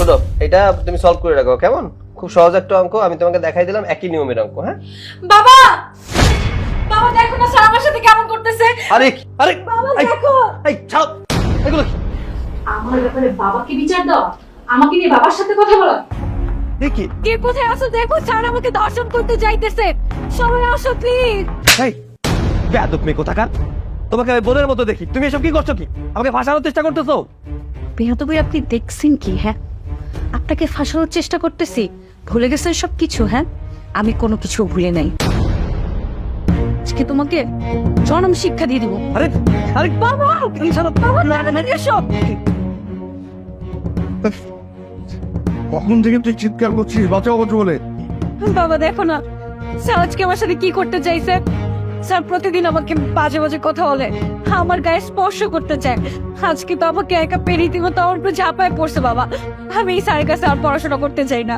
শোনো এটা তুমি সলভ করে রাখো কেমন? খুব সহজ একটা অঙ্ক আমি তোমাকে দেখাই দিলাম একই নিয়মের অঙ্ক হ্যাঁ? বাবা! বাবা দেখো না স্যার আমার সাথে কেমন করতেছে। আরে আরে বাবা দেখো। এই ছাড়ো। এগুলো কি? আমার ব্যাপারে বাবাকে বিচার দাও। আমাকে নিয়ে বাবার সাথে কথা বলা। এ কি? কোথায় আসো দেখো স্যার আমাকে দর্শন করতে যাইতেছে। সবাই আসো প্লিজ এই বেয়াদব মেয়ে কোথাকার? তোমাকে আমি বোনের মতো দেখি। তুমি এসব কি করছ কি? আমাকে ফাঁসানোর চেষ্টা করতেছো? বেহাতবি আপনি দেখছেন কি হ্যাঁ? আপনাকে ফাঁসানোর চেষ্টা করতেছি। ভুলে গেছেন সব কিছু হ্যাঁ? আমি কোনো কিছু ভুলে নাই। আজকে তোমাকে জনম শিক্ষা দিয়ে দিব। আরে আরে বাবা! এসব কখন থেকে তুই চিৎকার করছিস? বাঁচাও বাঁচো বলে বাবা দেখো না। স্যার আজকে আমার সাথে কি করতে চাইছে? স্যার প্রতিদিন আমাকে বাজে বাজে কথা বলে। আমার গায়ে স্পর্শ করতে চায়। আজকে তো আমাকে একা পেরিয়ে দিব তো আমার উপর ঝাঁপায় পড়ছে বাবা। আমি এই স্যারের কাছে আর পড়াশোনা করতে চাই না।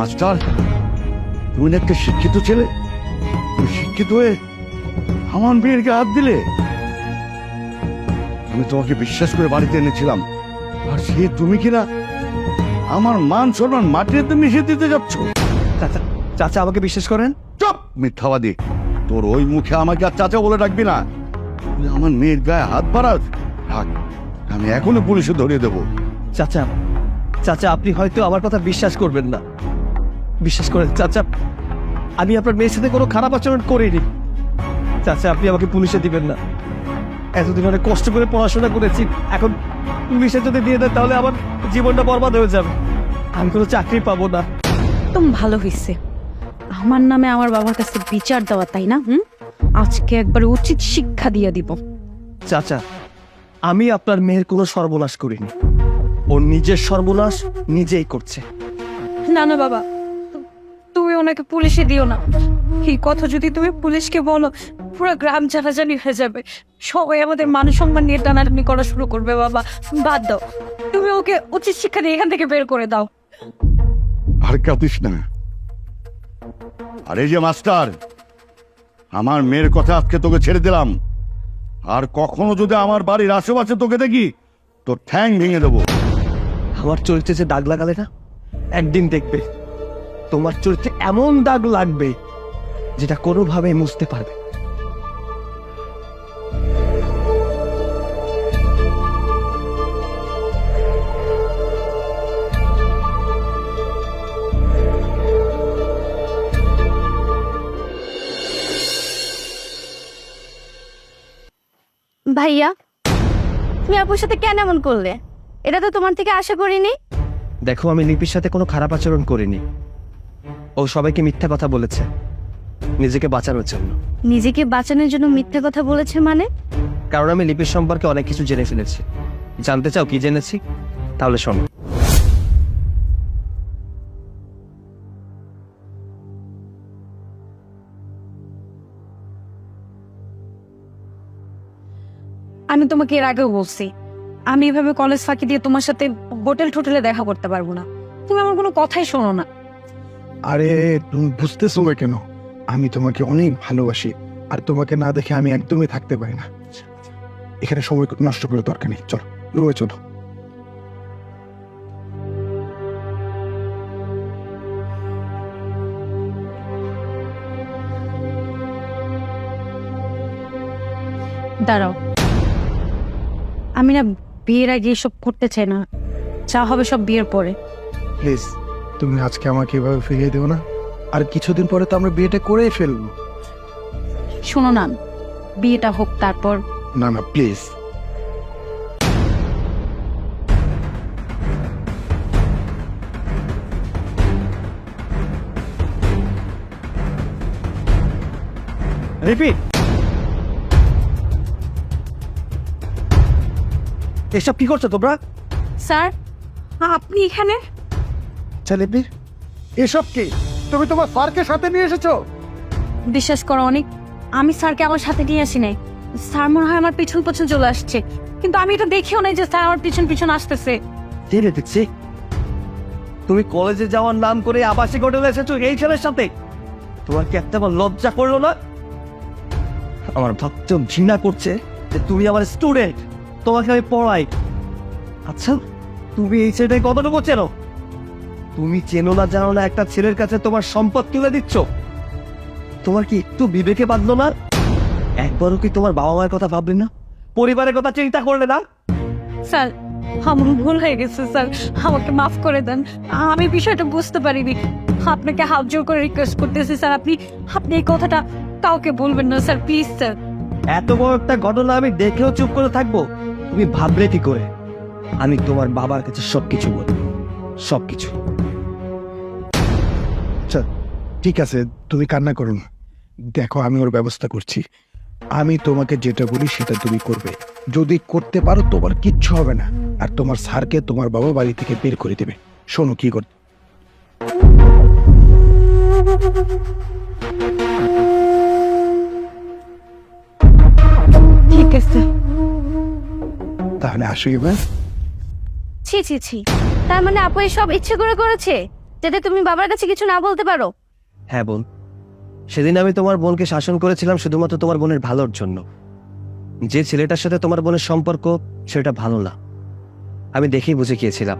মাস্টার তুমি একটা শিক্ষিত ছেলে? তুমি শিক্ষিত হয়ে আমার মেয়েরকে হাত দিলে? আমি তোমাকে বিশ্বাস করে বাড়িতে এনেছিলাম। আর সে তুমি কিনা আমার মান সম্মান মাটিতে মিশিয়ে দিতে যাচ্ছ। চাচা চাচা আমাকে বিশ্বাস করেন? চপ মিথ্যাবাদী। তোর ওই মুখে আমাকে আর চাচা বলে ডাকবি না। তুই আমার মেয়ের গায়ে হাত বাড়াস? রাখ আমি এখনই পুলিশে ধরিয়ে দেবো। চাচা চাচা আপনি হয়তো আমার কথা বিশ্বাস করবেন না। বিশ্বাস করেন চাচা আমি আপনার মেয়ের সাথে কোনো খারাপ আচরণ করিনি। চাচা আপনি আমাকে পুলিশে দিবেন না। এতদিন অনেক কষ্ট করে পড়াশোনা করেছি এখন পুলিশে যদি দিয়ে দেন তাহলে আমার জীবনটা বরবাদ হয়ে যাবে। আমি কোনো চাকরি পাবো না। একদম ভালো হয়েছে আমার নামে আমার বাবার কাছে বিচার দেওয়া তাই না? হুম? আজকে একবার উচিত শিক্ষা দিয়ে দিব। চাচা আমি আপনার মেয়ের কোনো সর্বনাশ করিনি। ও নিজের সর্বনাশ নিজেই করছে। না না বাবা। তুমি ওনাকে পুলিশে দিও না। এই কথা যদি তুমি পুলিশকে বলো পুরো গ্রাম জানাজানি হয়ে যাবে। সবাই আমাদের মান সম্মান নিয়ে টানাটানি করা শুরু করবে বাবা। বাদ দাও। তুমি ওকে উচিত শিক্ষা দিয়ে এখান থেকে বের করে দাও। আর কাঁদিস না। আরে যে মাস্টার, আমার মেয়ের কথা আজকে তোকে ছেড়ে দিলাম। আর কখনো যদি আমার বাড়ির আশেপাশে তোকে দেখি, তোর ঠ্যাং ভেঙে দেবো। আমার চরিত্রে যে দাগ লাগালে না, একদিন দেখবে, তোমার চরিত্রে এমন দাগ লাগবে, যেটা কোনোভাবে মুছতে পারবে ভাইয়া তুমি আপুর সাথে কেন এমন করলে? এটা তো তোমার থেকে আশা করিনি। দেখো আমি লিপির সাথে কোনো খারাপ আচরণ করিনি। ও সবাইকে মিথ্যা কথা বলেছে। নিজেকে বাঁচানোর জন্য। নিজেকে বাঁচানোর জন্য মিথ্যে কথা বলেছে মানে? কারণ আমি লিপির সম্পর্কে অনেক কিছু জেনে ফেলেছি। জানতে চাও কি জেনেছি? তাহলে শোনো। আমি তোমাকে এর আগেও বলছি আমি এভাবে কলেজ ফাঁকি দিয়ে তোমার সাথে হোটেল টোটেলে দেখা করতে পারব না। তুমি আমার কোনো কথাই শোনো না। আরে তুমি বুঝতেছো না কেন? আমি তোমাকে অনেক ভালোবাসি আর তোমাকে না দেখে আমি একদমই থাকতে পারি না। এখানে সময় নষ্ট করে দরকার নেই চলো রয়ে চলো। দাঁড়াও আমি না বিয়ের আগে এসব করতে চাই না। যা হবে সব বিয়ের পরে। প্লিজ তুমি আজকে আমাকে এভাবে ফিরিয়ে দিও না। আর কিছুদিন পরে তো আমরা বিয়েটা করেই ফেলব। শোনো না বিয়েটা হোক তারপর। না না প্লিজ। লিপি এসব কি করছ তোমরা? স্যার আপনি এখানে? লিপির এসব কি? তুমি তোমার স্যারকে সাথে নিয়ে এসেছ? বিশ্বাস করো অনেক আমি স্যারকে আমার সাথে নিয়ে আসি নাই। স্যার মনে হয় আমার পিছন পিছন চলে আসছে। কিন্তু আমি এটা দেখিও নাই যে স্যার আমার পিছন পিছন আসতেছে। জেনে দেখছি? তুমি কলেজে যাওয়ার নাম করে আবাসিক হোটেলে এসেছ এই ছেলের সাথে? তোমার কি একটা আমার লজ্জা করল না? আমার ভাবতে ঘৃণা করছে যে তুমি আমার স্টুডেন্ট। তোমাকে আমি পড়াই। আচ্ছা তুমি এই ছেলেটাকে কতটুকু চেনো? তুমি চেনো না জানো না একটা ছেলের কাছে তোমার সম্পদ তুলে দিচ্ছ? তোমার কি একটু বিবেকে বাঁধলো না? একবারও কি তোমার বাবা মায়ের কথা ভাবলে না? পরিবারের কথা চিন্তা করলে না? স্যার আমার ভুল হয়ে গেছে স্যার। আমাকে মাফ করে দেন। আমি বিষয়টা বুঝতে পারিনি। আপনাকে হাত জোর করে রিকোয়েস্ট করতেছি স্যার। আপনি আপনি এই কথাটা কাউকে বলবেন না স্যার। Please sir. এত বড় একটা ঘটনা আমি দেখেও চুপ করে থাকব। তুমি ভাবলে কি করে? আমি তোমার বাবার কাছে সবকিছু বলব। সবকিছু। আচ্ছা ঠিক আছে তুমি কান্না করো না। দেখো আমি ওর ব্যবস্থা করছি। আমি তোমাকে যেটা বলি সেটা তুমি করবে। যদি করতে পারো তোমার কিচ্ছু হবে না। আর তোমার স্যারকে তোমার বাবা বাড়ি থেকে বের করে দেবে। শোনো কি করতে। ঠিক আছে। তাহলে আসো এবার। ছি ছি ছি। তার মানে আপু সব ইচ্ছে করে করেছে যাতে তুমি বাবার কাছে কিছু না বলতে পারো? হ্যাঁ বোন। সেদিন আমি তোমার বোনকে শাসন করেছিলাম শুধুমাত্র তোমার বোনের ভালোর জন্য। যে ছেলেটার সাথে তোমার বোনের সম্পর্ক সেটা ভালো না। আমি দেখেই বুঝে গিয়েছিলাম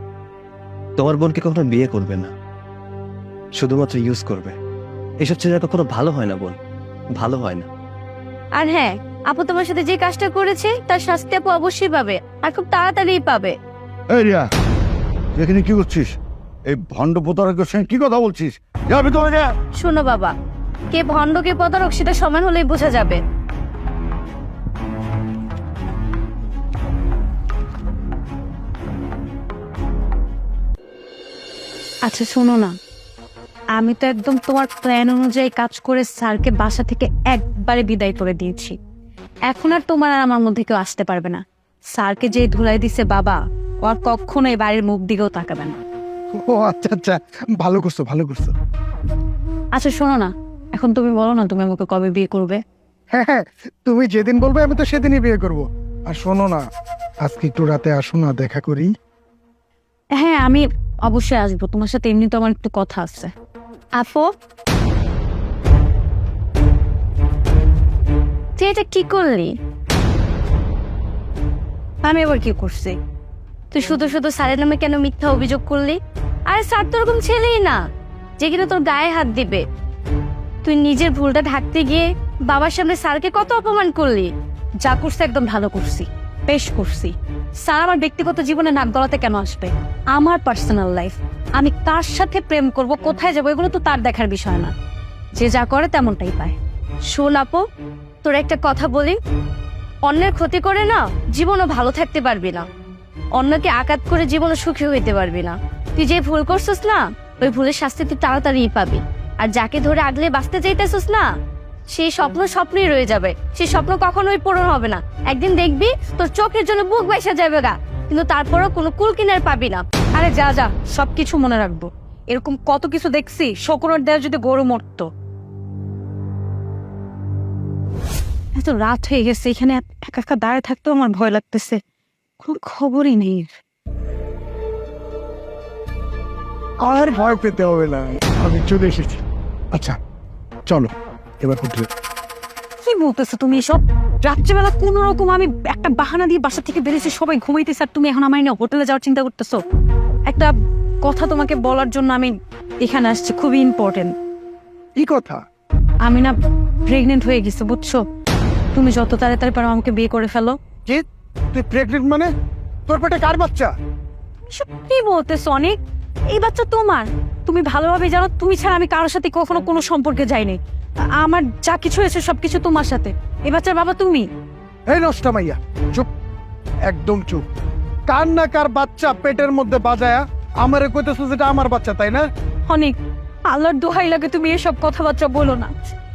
তোমার বোনকে কখনো বিয়ে করবে না। শুধুমাত্র ইউজ করবে। এসব ছেলেরা কখনো ভালো হয় না বোন। ভালো হয় না। আর হ্যাঁ আপু তোমার সাথে যে কাজটা করেছে তার শাস্তি আপু অবশ্যই পাবে আর খুব তাড়াতাড়ি পাবে। এই রিয়া তুই এখানে কি করছিস? এই ভণ্ড প্রতারকের সঙ্গে কি কথা বলছিস? যাবি তো রিয়া শোনো বাবা কে ভণ্ড কে প্রতারক সেটা সমান হলেই বোঝা যাবে। আচ্ছা শোনো না। আমি তো একদম তোমার প্ল্যান অনুযায়ী কাজ করে স্যারকে বাসা থেকে একবারে বিদায় করে দিয়েছি। এখন আর তোমার আর আমার মধ্যে কেউ আসতে পারবে না। স্যারকে যে ধুলাই দিছে বাবা ও আর কখনো এই বাড়ির মুখ দিকেও তাকাবে না। ও আচ্ছা আচ্ছা ভালো করছ ভালো করছ। আচ্ছা শোনো না এখন তুমি বলো না তুমি আমাকে কবে বিয়ে করবে। হ্যাঁ হ্যাঁ তুমি যেদিন বলবে আমি তো সেদিনই বিয়ে করব। আর শোনো না আজকে একটু রাতে আসো না দেখা করি। হ্যাঁ আমি অবশ্যই আসব তোমার সাথে এমনি তো আমার একটু কথা আছে। আপু তুই এটা কি করলি? আমি এবার কি করছি? তুই শুধু শুধু স্যারের নামে কেন মিথ্যা অভিযোগ করলি? আরে স্যার তো ওরকম ছেলেই না যে কিনা তোর গায়ে হাত দিবে। তুই নিজের ভুলটা ঢাকতে গিয়ে বাবার সামনে স্যারকে কত অপমান করলি? যা করছি একদম ভালো করছি বেশ করছি। স্যার আমার ব্যক্তিগত জীবনে নাক গলাতে কেন আসবে? আমার পার্সোনাল লাইফ আমি কার সাথে প্রেম করব কোথায় যাব এগুলো তো তার দেখার বিষয় না। যে যা করে তেমনটাই পায়। শোন আপু, তোর একটা কথা বলি। অন্যের ক্ষতি করে না, জীবনও ভালো থাকতে পারবি না। অন্যকে আঘাত করে জীবনও সুখী হইতে পারবি না। তুই যে ভুল করছিস না, ওই ভুলের শাস্তি তুই তাড়াতাড়ি পাবি। আর যাকে ধরে আগলে বাঁচতে চাইতেছিস না, সেই স্বপ্ন স্বপ্নই রয়ে যাবে। সেই স্বপ্ন কখনোই পূরণ হবে না। একদিন দেখবি, তোর চোখের জন্য বুক বাইসা যাবে গা। কিন্তু তারপরও কোনো কুল কিনার পাবি না। আরে যা যা, সবকিছু মনে রাখব। এরকম কত কিছু দেখছি, শকুনের দেয় যদি গরু মরতো। এত রাত হয়ে গেছে এখানে একা একা দাঁড়িয়ে থাকতেও আমার ভয় লাগতেছে। কোনো খবরই নেই। আর ভয় পেতে হবে না। আমি চলে এসেছি। আচ্ছা চলো এবার হোটেলে কি বলতেছো তুমি এসব? রাত্রেবেলা কোন রকম আমি একটা বাহানা দিয়ে বাসা থেকে বেরিয়েছি সবাই ঘুমাইতেছে আর তুমি এখন আমার নিয়ে হোটেলে যাওয়ার চিন্তা করতেছো? একটা কথা তোমাকে বলার জন্য আমি এখানে আসছি খুবই ইম্পর্টেন্ট কি কথা? আমি না প্রেগনেন্ট হয়ে গেছি বুঝছ? তুমি যত তাড়াতাড়ি পারো আমাকে বিয়ে করে ফেলো। কি? তুই প্রেগনেন্ট মানে? তোর পেটে কার বাচ্চা? এসব কি বলতেছো অনেক? এই বাচ্চা তোমার। তুমি ভালোভাবে জানো তুমি ছাড়া আমি কারোর সাথে কখনো কোনো সম্পর্কে যাইনি। আমার যা কিছু হয়েছে সবকিছু তোমার সাথে। এই বাচ্চার বাবা তুমি? এই নষ্ট মাইয়া চুপ একদম চুপ। কার না কার বাচ্চা পেটের মধ্যে বাজায়া আমারে কইতেছো যেটা আমার বাচ্চা তাই না? অনেক আল্লাহর দোহাই লাগে তুমি এসব কথাবার্তা বলো না।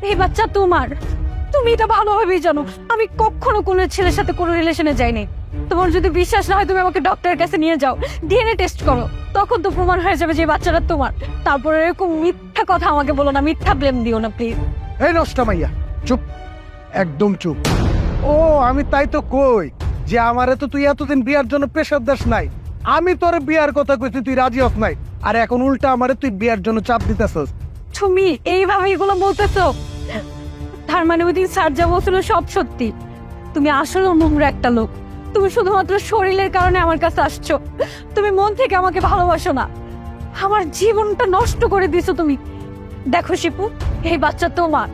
এই বাচ্চা তোমার। তুমি এটা ভালোভাবেই জানো। আমি কখনো কোনো ছেলের সাথে কোনো রিলেশনে যাইনি। তোমার যদি বিশ্বাস না হয় তুমি আমাকে ডক্টরের কাছে নিয়ে যাও। ডিএনএ টেস্ট করো। তখন তো প্রমাণ হয়ে যাবে যে বাচ্চাটা তোমার। তারপরে এরকম মিথ্যা কথা আমাকে বলো না মিথ্যা ব্লেম দিও না প্লিজ এই নষ্ট মাইয়া চুপ। একদম চুপ। ও আমি তাই তো কই যে আমারে তো তুই এতদিন বিয়ার জন্য প্রেশার দাস নাই। আমি তোর বিয়ার কথা কইছি তুই রাজি হস নাই। আর এখন উল্টা আমারে তুই বিয়ার জন্য চাপ দিতেছস। তুমি এইভাবে এগুলো বলতেছো? তার মানে ওই দিন স্যার যা বলছিল সব সত্যি। তুমি আসলে নোংরা একটা লোক। তুমি শুধুমাত্র শরীরের কারণে আমার কাছে আসছো। তুমি মন থেকে আমাকে ভালোবাসো না। আমার জীবনটা নষ্ট করে দিছো তুমি। দেখো শিপু, এই বাচ্চা তোমার।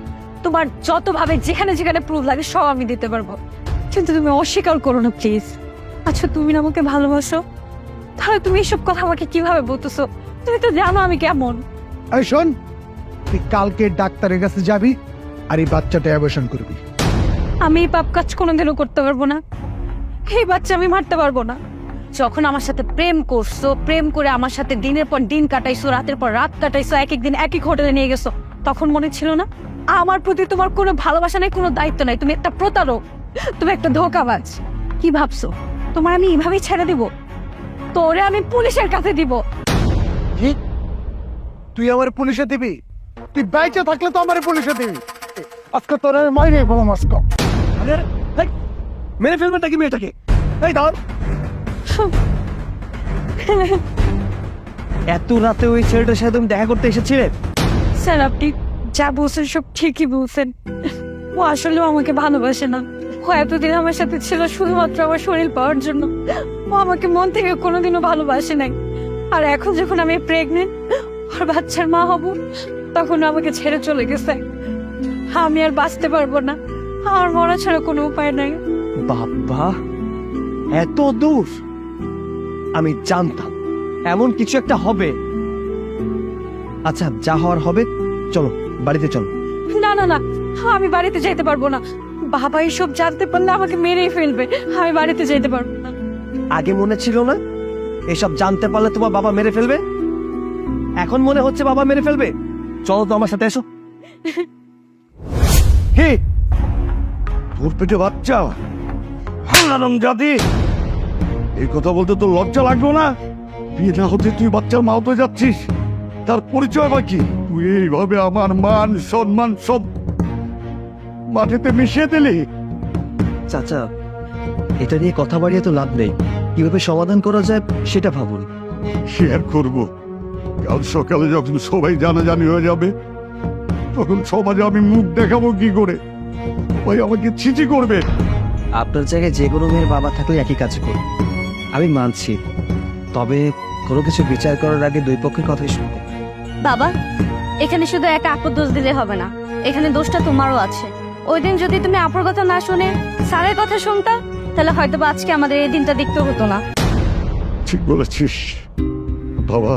তোমার যতভাবে যেখানে যেখানে প্রুফ লাগে সব আমি দিতে পারব। কিন্তু তুমি অস্বীকার করো না প্লিজ আচ্ছা তুমি না আমাকে ভালোবাসো? তাহলে তুমি এসব কথা আমাকে কীভাবে বলতেছো? তুমি তো জানো আমি কেমন। শোন, তুই কালকে ডাক্তারের কাছে যাবি আর এই বাচ্চাটা অ্যাবর্শন করবি। আমি এই পাপ কাজ কোনোদিনও করতে পারব না। এই বাচ্চা আমি মারতে পারব না। যখন আমার সাথে প্রেম করছ প্রেম করে আমার সাথে দিনের পর দিন কাটাইছো রাতের পর রাত কাটাইছো এক একদিন একই হোটেলে নিয়ে গেছো তখন মনে ছিল না? আমার প্রতি তোমার কোনো ভালোবাসা নেই কোনো দায়িত্ব নাই। তুমি একটা প্রতারক তুমি একটা ধোকাবাজ। কি ভাবছ? তোমার আমি এভাবেই ছেড়ে দিব? তোরে আমি পুলিশের কাছে দিব। তুই আমার পুলিশে দিবি? তুই বাইচে থাকলে তো আমার পুলিশে দিবি। আজকে তোর মাইরে বলো মাস্ক আরে, হেই, মেরে ফেলবেন নাকি মেয়েটাকে? এই দাঁড় এত রাতে ওই ছেলেটার সাথে তুমি দেখা করতে এসেছিলে? স্যার আপনি যা বলছেন সব ঠিকই বলছেন। ও আসলেও আমাকে ভালোবাসে না। ও এতদিন আমার সাথে ছিল শুধুমাত্র আমার শরীর পাওয়ার জন্য। ও আমাকে মন থেকে কোনোদিনও ভালোবাসে নাই। আর এখন যখন আমি প্রেগনেন্ট আর বাচ্চার মা হব তখন আমাকে ছেড়ে চলে গেছে। আমি আর বাঁচতে পারব না। আমার মরা ছাড়া কোনো উপায় নাই। বাবা এত দূর? আমি জানতাম এমন কিছু একটা হবে। আচ্ছা যা হওয়ার হবে চলো বাড়িতে চলো। না না না আমি বাড়িতে যেতে পারব না। বাবা এসব জানতে পারলে আমাকে মেরেই ফেলবে। আমি বাড়িতে যেতে পারব না। আগে মনে ছিল না? এসব জানতে পারলে তোমার বাবা মেরে ফেলবে? এখন মনে হচ্ছে বাবা মেরে ফেলবে? চলো তো আমার সাথে এসো। হে তোর পেটে বাচ্চা? হারাম জাতি! এই কথা বলতে তোর লজ্জা লাগল না? বিয়ে না হতে তুই বাচ্চার মা হতে যাচ্ছিস। তার পরিচয় বা কি? তুই এইভাবে আমার মান সম্মান সব মাটিতে মিশিয়ে দিলি? চাচা এটা নিয়ে কথা বাড়িয়ে তো লাভ নেই। কীভাবে সমাধান করা যায় সেটা ভাবুন। শেয়ার করব? কাল সকালে যখন সবাই জানাজানি হয়ে যাবে তখন সমাজে আমি মুখ দেখাবো কি করে? ওই আমাকে ছিচি করবে। আপনার জায়গায় যে কোনো মেয়ের বাবা থাকলে একই কাজ করবে আমি মানছি তবে কোনো কিছু বিচার করার আগে দুই পক্ষের কথাই শুনব। বাবা এখানে শুধু একা আপুর দোষ দিলে হবে না। এখানে দোষটা তোমারও আছে। ওই দিন যদি তুমি আপুর কথা না শুনে স্যারের কথা শুনতা তাহলে হয়তো বা আজকে আমাদের এই দিনটা দেখতে হতো না। ঠিক বলেছিস। বাবা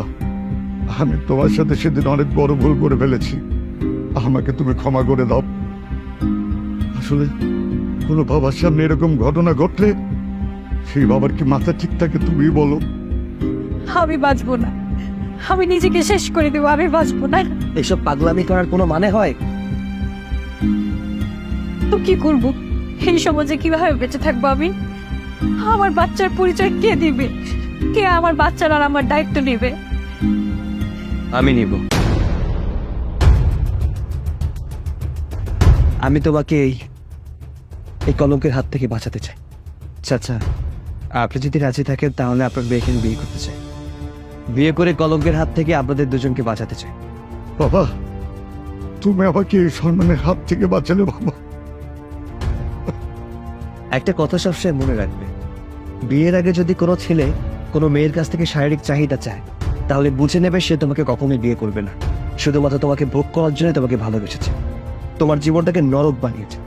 আমি তোমার সাথে সেদিন অনেক বড় ভুল করে ফেলেছি। আমাকে তুমি ক্ষমা করে দাও। আসলে কোনো বাবার সামনে এরকম ঘটনা ঘটলে সেই বাবার কি মাথা ঠিক থাকে তুমি বলো। আমি বাঁচবো না। আমি নিজেকে শেষ করে দেবো আমি বাঁচবো না। এইসব পাগলামি করার কোনো মানে হয়? তো কি করব? এই সমাজে কীভাবে বেঁচে থাকব আমি? আমার বাচ্চার পরিচয় কে দিবে? কে আমার বাচ্চার আর আমার দায়িত্ব নেবে? আমি নিব। আমি তোমাকে এই এই কলঙ্কের হাত থেকে বাঁচাতে চাই। চাচা আপনি যদি রাজি থাকেন তাহলে আপনার মেয়েকে বিয়ে করতে চাই। বিয়ে করে কলঙ্কের হাত থেকে আপনাদের দুজনকে বাঁচাতে চাই। বাবা তুমি আমাকে এই সম্মানের হাত থেকে বাঁচালে বাবা। একটা কথা সবসময় মনে রাখবে। বিয়ের আগে যদি কোনো ছেলে কোনো মেয়ের কাছ থেকে শারীরিক চাহিদা চায় তাহলে বুঝে নেবে সে তোমাকে কখনোই বিয়ে করবে না। শুধুমাত্র তোমাকে ভোগ করার জন্য তোমাকে ভালোবেসেছে। তোমার জীবনটাকে নরক বানিয়েছে।